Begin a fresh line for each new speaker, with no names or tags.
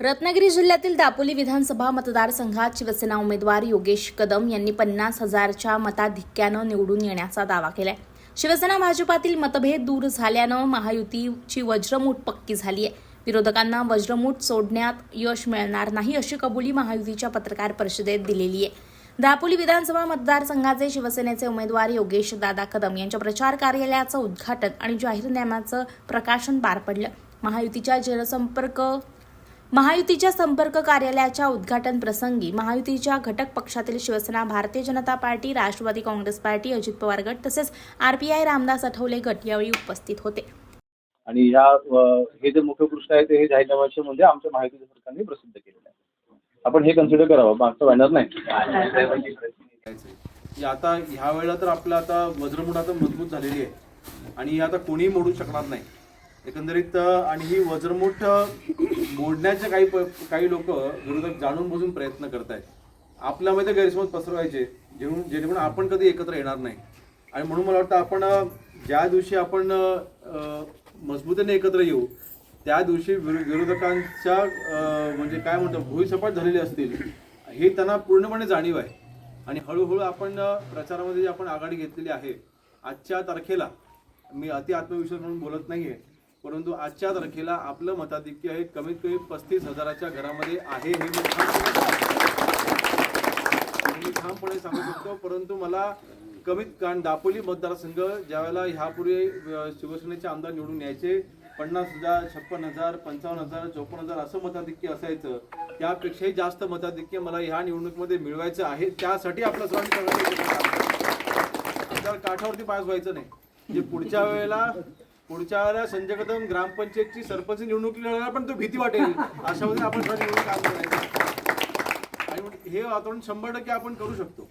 रत्नागिरी जिल्ह्यातील दापोली विधानसभा मतदारसंघात शिवसेना उमेदवार योगेश कदम यांनी पन्नास हजारच्या मताधिक्यानं निवडून येण्याचा दावा केलाय. शिवसेना भाजपातील मतभेद दूर झाल्यानं महायुतीची वज्रमूठ पक्की झाली आहे विरोधकांना वज्रमूठ सोडण्यात यश मिळणार नाही अशी कबुली महायुतीच्या पत्रकार परिषदेत दिलेली आहे दापोली विधानसभा मतदारसंघाचे शिवसेनेचे उमेदवार योगेश दादा कदम यांच्या प्रचार कार्यालयाचं उद्घाटन आणि जाहीरनाम्याचं प्रकाशन पार पडलं. महायुतीच्या जनसंपर्क महायुतीच्या संपर्क कार्यालयाच्या उद्घाटन प्रसंगी महायुतीच्या घटक पक्षातील Shivsena Bharatiya Janata party Rashtrawadi Congress party Ajit Pawar गट तसेच आरपीआय रामदास आठवले गट यावेळी उपस्थित होते.
आणि ह्या हे जे मुख्य पृष्ठ आहे ते हे जाहीरनाम्याचे म्हणजे आमच्या माहिती सरकारने प्रसिद्ध केलेलं आहे. आपण हे कन्सिडर करावं मागचं बॅनर नाही.
आता ह्या वेळेला तर आपलं आता वज्रमुठ आता मजबूत झालेली आहे. आणि आता कोणीही मोडू शकणार नाही. एकंदरीत आणि ही वज्रमुठ मोडण्याचे काही प- काही लोक विरोधक जाणून बुजून प्रयत्न करत आहेत आपल्यामध्ये गैरसमज पसरवायचे जेणेकरून जेणेकरून आपण कधी एकत्र येणार नाही. आणि म्हणून मला वाटतं आपण ज्या दिवशी आपण मजबूतीने एकत्र येऊ त्या दिवशी विरोधकांच्या म्हणजे काय म्हणतो भूईसपाट झालेले असतील हे त्यांना पूर्णपणे जाणीव आहे. आणि हळूहळू आपण प्रचारामध्ये जी आपण आघाडी घेतलेली आहे आजच्या तारखेला मी अति आत्मविश्वास म्हणून बोलत नाही आहे परंतु आजच्या तारखेला आपलं मताधिक्य हे कमीत कमी पस्तीस हजाराच्या घरामध्ये आहे हे मी ठामपणे- मी ठामपणे सांगू शकतो परंतु मला कमीत कारण दापोली मतदारसंघ ज्यावेळेला ह्यापूर्वी शिवसेनेचे आमदार निवडून यायचे पन्नास हजार छप्पन हजार पंचावन्न हजार चौपन्न हजार असं मताधिक्य असायचं त्यापेक्षाही जास्त मताधिक्य मला ह्या निवडणुकीमध्ये मिळवायचं आहे त्यासाठी आपलं सर्वांनी करायचं काठावरती पास व्हायचं नाही. जे पुढच्या वेळेला पुढच्या वेळेला संजय कदम ग्रामपंचायतची सरपंच निवडणूक लढणार पण तो भीती वाटेल. अशामध्ये आपण काम करायचं. आणि हे वातावरण शंभर टक्के आपण करू शकतो.